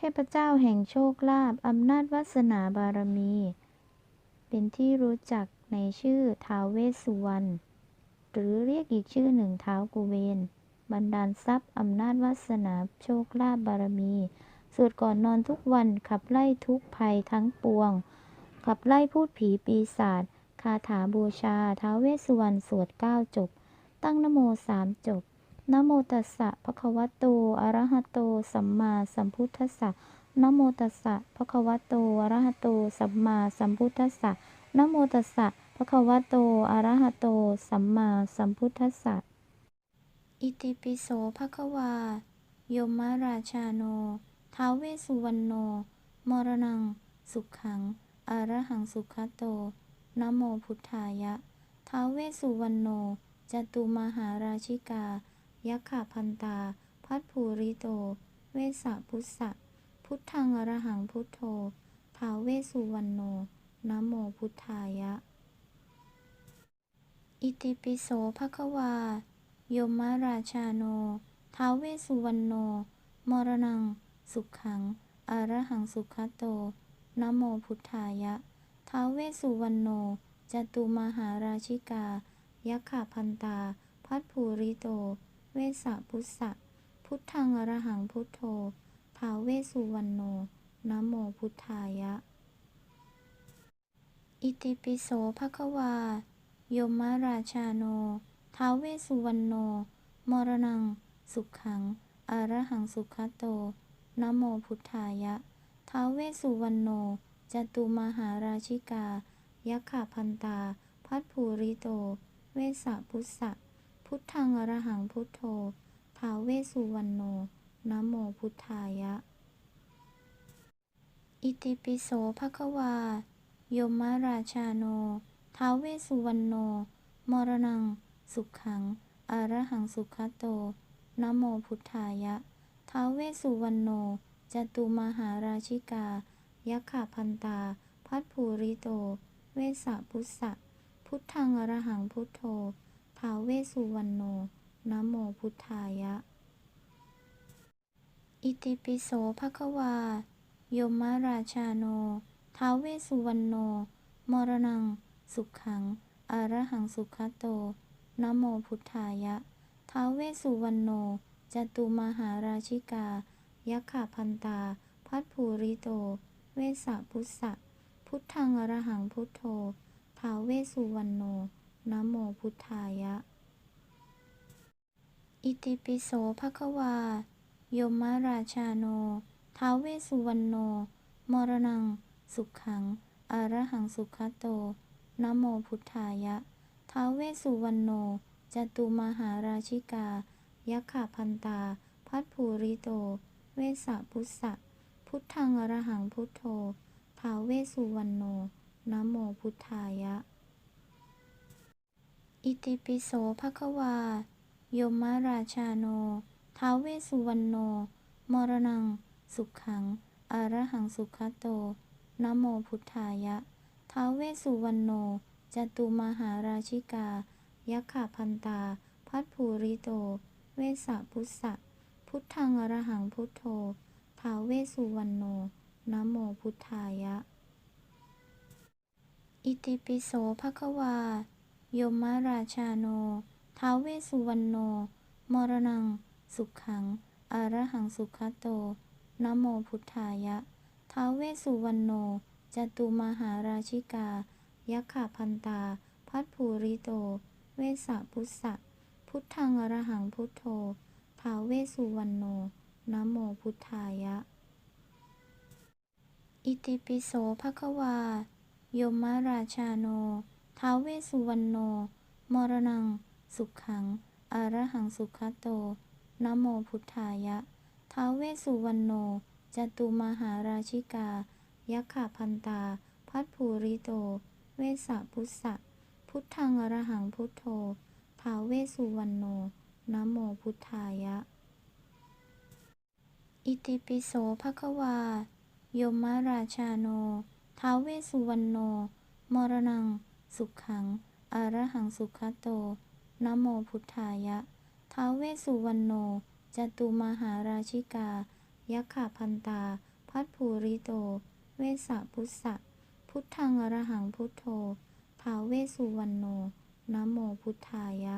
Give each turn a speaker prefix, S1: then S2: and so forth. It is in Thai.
S1: เทพเจ้าแห่งโชคลาภอำนาจวาสนาบารมี เป็นที่รู้จักในชื่อท้าวเวสสุวรรณหรือเรียกอีกชื่อหนึ่งท้าวกุเวนบันดาลทรัพย์อำนาจวาสนาโชคลาภบารมีสวดก่อนนอนทุกวันขับไล่ทุกภัยทั้งปวง ขับไล่พูดผีปีศาจคาถาบูชาท้าวเวสสุวรรณสวดเก้าจบ ตั้งนโมสามจบ นโมตัสสะภะคะวะโต อะระหะโต สัมมาสัมพุทธัสสะนโมตัสสะภะคะวะโต อะระหะโต สัมมาสัมพุทธัสสะนโมตัสสะภะคะวะโต อะระหะโต สัมมาสัมพุทธัสสะ อิติปิโสภะคะวายมราชาโน ท้าวเวสุวรรณโน มรณัง สุขัง อะระหังสุขโต นโมพุทธายะ ท้าวเวสุวรรณโน จตุมหาราชิกา ยักขพันตา พัทภูริโต เวสสะพุทธะพุทธังอรหังพุทโธท้าเวสุวรรณโนนะโมพุทธายะ อิติปิโสภะคะวายมราชาโนท้าเวสุวรรณโน มรณัง สุขังอระหังสุขโตนะโมพุทธายะท้าเวสุวรรณโน จตุมหาราชิกา ยักขพันตา พัทภูริโต วสสะพุทธะพุทธังอรหังพุทโธท้าเวสุวรรณโนนะโมพุทธายะ อิติปิโสภะคะวายมราชาโนท้าเวสุวรรณโน มรณัง สุขังอะรหังสุขโตนะโมพุทธายะท้าเวสสุวรรณโน จตุมหาราชิกา ยักขพันตา พัทภูริโต เวสสะพุทธะ พุทธังอรหังพุทโธท้าเวสุวรรณโนนะโมพุทธายะ อิติปิโสภะคะวายมราชาโนท้าเวสุวรรณโน มรณัง สุขังอะระหังสุขโตนะโมพุทธายะท้าเวสุวรรณโนจตุมหาราชิกา ยักขพันตา พัทภูริโต เวสสะพุทธะพุทธังอรหังพุทโธ ท้าวเวสสุวรรณโนนะโมพุทธายะ อิติปิโสภะคะวา ยมราชาโนท้าวเวสสุวรรณโน มรณัง สุขังอระหังสุขโตนะโมพุทธายะท้าวเวสสุวรรณโน จตุมหาราชิกา ยักขพันตา พัทภูริโต เวสสะพุทธะพุทธังอรหังพุทโธท้าวเวสสุวรรณโน นะโมพุทธายะ อิติปิโสภะคะวา ยมราชาโน ท้าวเวสุวรรณโน มรณัง สุขังอะระหังสุขโตนะโมพุทธายะ ท้าวเวสุวรรณโน จตุมหาราชิกา ยักขพันตา พัทภูริโต เวสะพุทธะพุทธังอรหังพุทโธท้าวเวสุวรรณโนนะโมพุทธายะ อิติปิโสภะคะวา ยมราชาโน ท้าวเวสุวรรณโน มรณัง สุขังอรหังสุขโตนะโมพุทธายะ ท้าวเวสุวรรณโน จตุมหาราชิกา ยักขพันตา พัทภูริโต เวสสะพุทธะพุทธังอรหังพุทโธ ท้าวเวสุวรรณโนนะโมพุทธายะ อิติปิโสภะคะวา ยมราชาโน ท้าวเวสุวรรณโน มรณัง สุขังอระหังสุขโต นโมพุทธายะ ท้าวเวสุวรรณโน จตุมหาราชิกา ยักขพันตา พัทภูริโต เวสสะพุทธะพุทธังอรหังพุทโธ ท้าวเวสุวรรณโน นโมพุทธายะ อิติปิโสภะคะวา ยมราชาโน ท้าวเวสสุวรรณโน มรณัง สุขังอระหังสุขโต นโมพุทธายะ ท้าวเวสสุวรรณโน จตุมหาราชิกา ยักขพันตา พัทภูริโต เวสสะพุทธะพุทธังอรหังพุทโธ ท้าวเวสสุวรรณโน นโมพุทธายะ อิติปิโสภะควา ยมราชาโน ท้าวเวสสุวรรณโน มรณัง สุขังอระหังสุขโตนะโมพุทธายะ ท้าวเวสสุวรรณโน จตุมหาราชิกา ยัคขพันตา พัทภูริโต เวสสะพุสสะพุทธังอรหังพุทโธท้าวเวสสุวรรณโนนะโมพุทธายะ